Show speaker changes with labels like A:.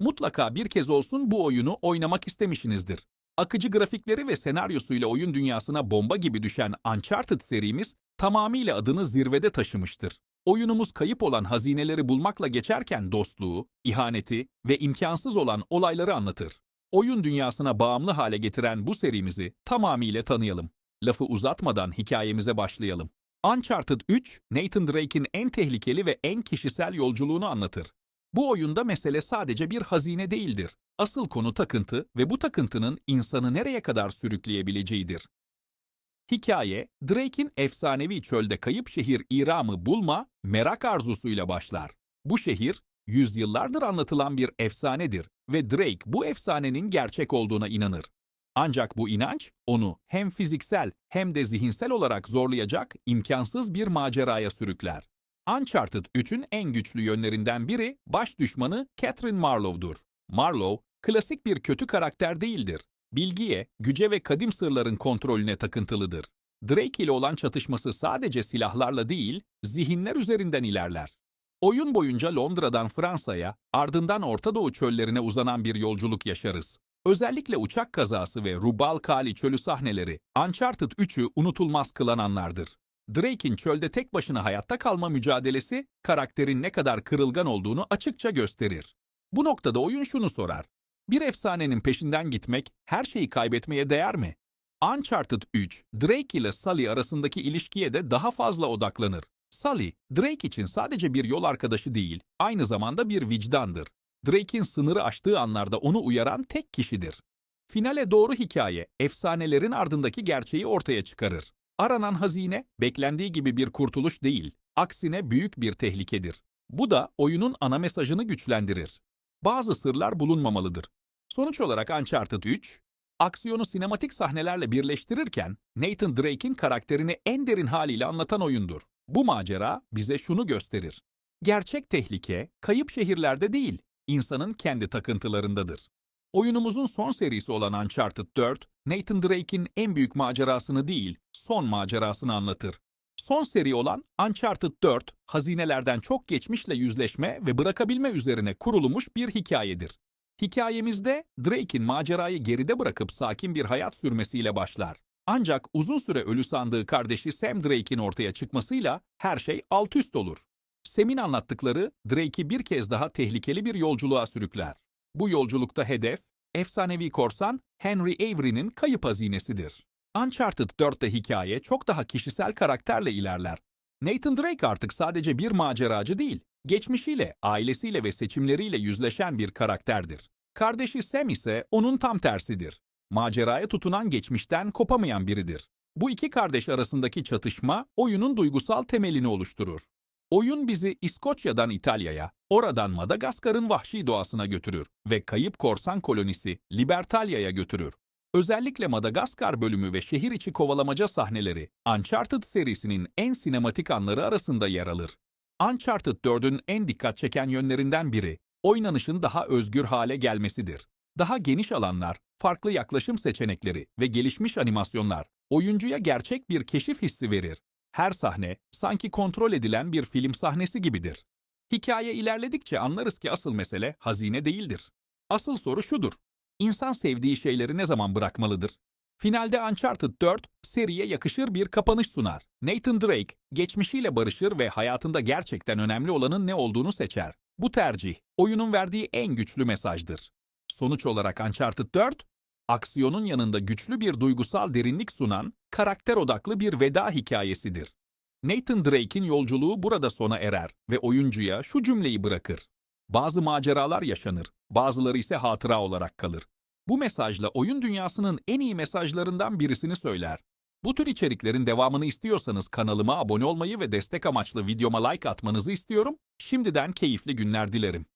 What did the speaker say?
A: mutlaka bir kez olsun bu oyunu oynamak istemişsinizdir. Akıcı grafikleri ve senaryosuyla oyun dünyasına bomba gibi düşen Uncharted serimiz tamamıyla adını zirvede taşımıştır. Oyunumuz kayıp olan hazineleri bulmakla geçerken dostluğu, ihaneti ve imkansız olan olayları anlatır. Oyun dünyasına bağımlı hale getiren bu serimizi tamamıyla tanıyalım. Lafı uzatmadan hikayemize başlayalım. Uncharted 3, Nathan Drake'in en tehlikeli ve en kişisel yolculuğunu anlatır. Bu oyunda mesele sadece bir hazine değildir. Asıl konu takıntı ve bu takıntının insanı nereye kadar sürükleyebileceğidir. Hikaye, Drake'in efsanevi çölde kayıp şehir İram'ı bulma, merak arzusuyla başlar. Bu şehir, yüzyıllardır anlatılan bir efsanedir ve Drake bu efsanenin gerçek olduğuna inanır. Ancak bu inanç, onu hem fiziksel hem de zihinsel olarak zorlayacak imkansız bir maceraya sürükler. Uncharted 3'ün en güçlü yönlerinden biri baş düşmanı Catherine Marlowe'dur. Marlowe, klasik bir kötü karakter değildir. Bilgiye, güce ve kadim sırların kontrolüne takıntılıdır. Drake ile olan çatışması sadece silahlarla değil, zihinler üzerinden ilerler. Oyun boyunca Londra'dan Fransa'ya, ardından Orta Doğu çöllerine uzanan bir yolculuk yaşarız. Özellikle uçak kazası ve Rubal Kali çölü sahneleri Uncharted 3'ü unutulmaz kılan anlardır. Drake'in çölde tek başına hayatta kalma mücadelesi karakterin ne kadar kırılgan olduğunu açıkça gösterir. Bu noktada oyun şunu sorar. Bir efsanenin peşinden gitmek her şeyi kaybetmeye değer mi? Uncharted 3, Drake ile Sully arasındaki ilişkiye de daha fazla odaklanır. Sully, Drake için sadece bir yol arkadaşı değil, aynı zamanda bir vicdandır. Drake'in sınırı aştığı anlarda onu uyaran tek kişidir. Finale doğru hikaye, efsanelerin ardındaki gerçeği ortaya çıkarır. Aranan hazine, beklendiği gibi bir kurtuluş değil, aksine büyük bir tehlikedir. Bu da oyunun ana mesajını güçlendirir. Bazı sırlar bulunmamalıdır. Sonuç olarak Uncharted 3, aksiyonu sinematik sahnelerle birleştirirken Nathan Drake'in karakterini en derin haliyle anlatan oyundur. Bu macera bize şunu gösterir. Gerçek tehlike, kayıp şehirlerde değil, insanın kendi takıntılarındadır. Oyunumuzun son serisi olan Uncharted 4, Nathan Drake'in en büyük macerasını değil, son macerasını anlatır. Son seri olan Uncharted 4, hazinelerden çok geçmişle yüzleşme ve bırakabilme üzerine kurulmuş bir hikayedir. Hikayemizde Drake'in macerayı geride bırakıp sakin bir hayat sürmesiyle başlar. Ancak uzun süre ölü sandığı kardeşi Sam Drake'in ortaya çıkmasıyla her şey alt üst olur. Sam'in anlattıkları Drake'i bir kez daha tehlikeli bir yolculuğa sürükler. Bu yolculukta hedef, efsanevi korsan Henry Avery'nin kayıp hazinesidir. Uncharted 4'te hikaye çok daha kişisel karakterle ilerler. Nathan Drake artık sadece bir maceracı değil, geçmişiyle, ailesiyle ve seçimleriyle yüzleşen bir karakterdir. Kardeşi Sam ise onun tam tersidir. Maceraya tutunan geçmişten kopamayan biridir. Bu iki kardeş arasındaki çatışma oyunun duygusal temelini oluşturur. Oyun bizi İskoçya'dan İtalya'ya, oradan Madagaskar'ın vahşi doğasına götürür ve kayıp korsan kolonisi Libertalia'ya götürür. Özellikle Madagaskar bölümü ve şehir içi kovalamaca sahneleri Uncharted serisinin en sinematik anları arasında yer alır. Uncharted 4'ün en dikkat çeken yönlerinden biri, oynanışın daha özgür hale gelmesidir. Daha geniş alanlar, farklı yaklaşım seçenekleri ve gelişmiş animasyonlar oyuncuya gerçek bir keşif hissi verir. Her sahne sanki kontrol edilen bir film sahnesi gibidir. Hikaye ilerledikçe anlarız ki asıl mesele hazine değildir. Asıl soru şudur. İnsan sevdiği şeyleri ne zaman bırakmalıdır? Finalde Uncharted 4, seriye yakışır bir kapanış sunar. Nathan Drake, geçmişiyle barışır ve hayatında gerçekten önemli olanın ne olduğunu seçer. Bu tercih, oyunun verdiği en güçlü mesajdır. Sonuç olarak Uncharted 4, aksiyonun yanında güçlü bir duygusal derinlik sunan, karakter odaklı bir veda hikayesidir. Nathan Drake'in yolculuğu burada sona erer ve oyuncuya şu cümleyi bırakır. Bazı maceralar yaşanır, bazıları ise hatıra olarak kalır. Bu mesajla oyun dünyasının en iyi mesajlarından birisini söyler. Bu tür içeriklerin devamını istiyorsanız kanalıma abone olmayı ve destek amaçlı videoma like atmanızı istiyorum. Şimdiden keyifli günler dilerim.